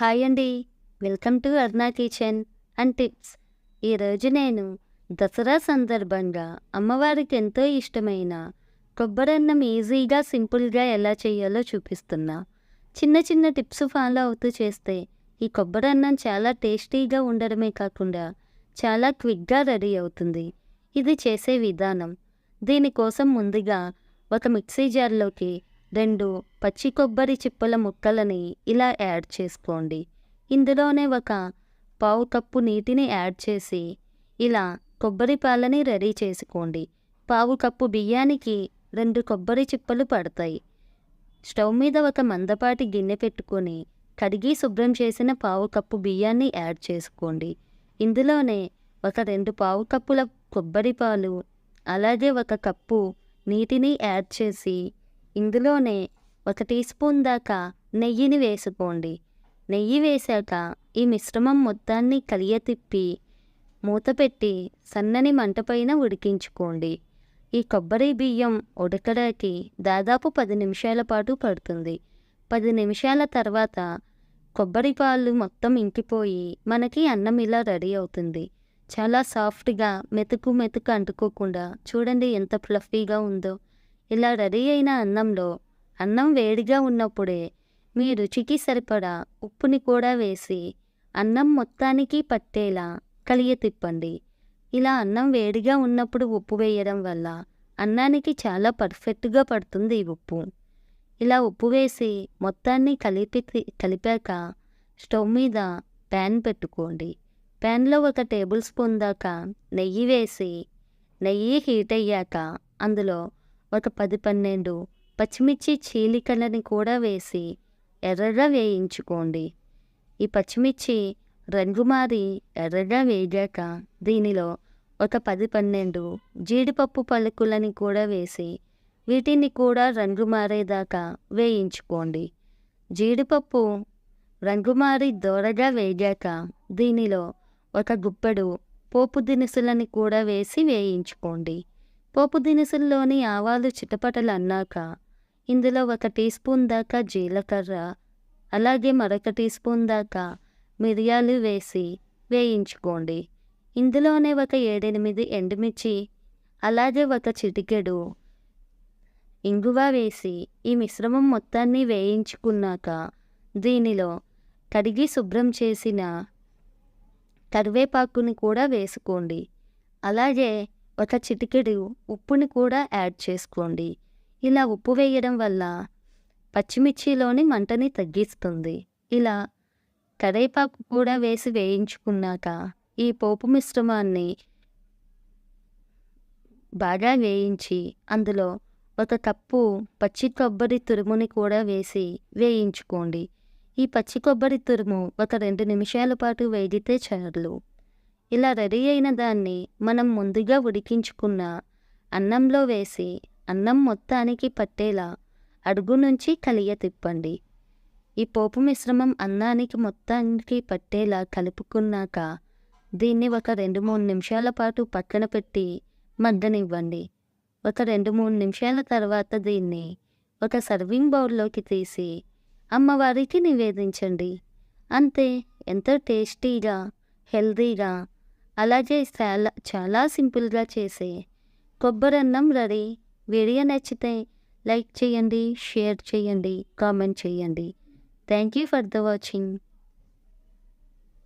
Hi అండి. Welcome to Arna kitchen and tips. ఈరోజు నేను దసరా సందర్భంగా అమ్మవారికి ఎంతో ఇష్టమైన కొబ్బరన్నం ఈజీగా సింపుల్గా ఎలా చేయాలో చూపిస్తున్నా. చిన్న చిన్న టిప్స్ ఫాలో అవుతూ చేస్తే ఈ కొబ్బరన్నం చాలా టేస్టీగా ఉండడమే కాకుండా చాలా క్విక్గా రెడీ అవుతుంది. ఇది చేసే విధానం. దీనికోసం ముందుగా ఒక మిక్సీ జార్లోకి రెండు పచ్చి కొబ్బరి చిప్పల ముక్కలని ఇలా యాడ్ చేసుకోండి. ఇందులోనే ఒక పావు కప్పు నీటిని యాడ్ చేసి ఇలా కొబ్బరి పాలని రెడీ చేసుకోండి. పావు కప్పు బియ్యానికి రెండు కొబ్బరి చిప్పలు పడతాయి. స్టవ్ మీద ఒక మందపాటి గిన్నె పెట్టుకొని కడిగి శుభ్రం చేసిన పావు కప్పు బియ్యాన్ని యాడ్ చేసుకోండి. ఇందులోనే ఒక రెండు పావు కప్పుల కొబ్బరి పాలు అలాగే ఒక కప్పు నీటిని యాడ్ చేసి ఇందులోనే ఒక టీ స్పూన్ దాకా నెయ్యిని వేసుకోండి. నెయ్యి వేశాక ఈ మిశ్రమం మొత్తాన్ని కలియతిప్పి మూత పెట్టి సన్నని మంటపైన ఉడికించుకోండి. ఈ కొబ్బరి బియ్యం ఉడకడానికి దాదాపు పది నిమిషాల పాటు పడుతుంది. పది నిమిషాల తర్వాత కొబ్బరి పాలు మొత్తం ఇంకిపోయి మనకి అన్నం ఇలా రెడీ అవుతుంది. చాలా సాఫ్ట్గా మెతుకు మెతుకు అంటుకోకుండా చూడండి ఎంత ఫ్లఫీగా ఉందో. ఇలా రెడీ అయిన అన్నంలో అన్నం వేడిగా ఉన్నప్పుడే మీ రుచికి సరిపడా ఉప్పుని కూడా వేసి అన్నం మొత్తానికి పట్టేలా కలియ తిప్పండి. ఇలా అన్నం వేడిగా ఉన్నప్పుడు ఉప్పు వేయడం వల్ల అన్నానికి చాలా పర్ఫెక్ట్గా పడుతుంది ఈ ఉప్పు. ఇలా ఉప్పు వేసి మొత్తాన్ని కలిపి కలిపాక స్టవ్ మీద ప్యాన్ పెట్టుకోండి. ప్యాన్లో ఒక టేబుల్ స్పూన్ దాకా నెయ్యి వేసి నెయ్యి హీట్ అయ్యాక అందులో ఒక పది పన్నెండు పచ్చిమిర్చి చీలికలని కూడా వేసి ఎర్రగా వేయించుకోండి. ఈ పచ్చిమిర్చి రంగు మారి ఎర్రగా వేగాక దీనిలో ఒక పది పన్నెండు జీడిపప్పు పలుకులని కూడా వేసి వీటిని కూడా రంగు మారేదాకా వేయించుకోండి. జీడిపప్పు రంగు మారి దోరగా వేగాక దీనిలో ఒక గుప్పెడు పోపు దినుసులని కూడా వేసి వేయించుకోండి. పోపు దినుసుల్లోని ఆవాలు చిటపటలు అన్నాక ఇందులో ఒక టీ స్పూన్ దాకా జీలకర్ర అలాగే మరొక టీ స్పూన్ దాకా మిరియాలు వేసి వేయించుకోండి. ఇందులోనే ఒక ఏడెనిమిది ఎండుమిర్చి అలాగే ఒక చిటికెడు ఇంగువ వేసి ఈ మిశ్రమం మొత్తాన్ని వేయించుకున్నాక దీనిలో కడిగి శుభ్రం చేసిన కరివేపాకుని కూడా వేసుకోండి. అలాగే ఒక చిటికెడు ఉప్పుని కూడా యాడ్ చేసుకోండి. ఇలా ఉప్పు వేయడం వల్ల పచ్చిమిర్చిలోని మంటని తగ్గిస్తుంది. ఇలా కరివేపాకు కూడా వేసి వేయించుకున్నాక ఈ పోపు మిశ్రమాన్ని బాగా వేయించి అందులో ఒక కప్పు పచ్చి కొబ్బరి తురుముని కూడా వేసి వేయించుకోండి. ఈ పచ్చి కొబ్బరి తురుము ఒక రెండు నిమిషాల పాటు వేగితే చాలు. ఇలా రెడీ అయిన దాన్ని మనం ముందుగా ఉడికించుకున్న అన్నంలో వేసి అన్నం మొత్తానికి పట్టేలా అడుగు నుంచి కలియ తిప్పండి. ఈ పోపు మిశ్రమం అన్నానికి మొత్తానికి పట్టేలా కలుపుకున్నాక దీన్ని ఒక రెండు మూడు నిమిషాల పాటు పక్కన పెట్టి మగ్గనివ్వండి. ఒక రెండు మూడు నిమిషాల తర్వాత దీన్ని ఒక సర్వింగ్ బౌల్లోకి తీసి అమ్మవారికి నివేదించండి. అంతే ఎంతో టేస్టీగా హెల్తీగా అలాగే చాలా చాలా సింపుల్గా చేసే కొబ్బరన్నం రెడీ. వీడియో నచ్చితే లైక్ చేయండి షేర్ చేయండి కామెంట్ చేయండి. Thank you for the watching.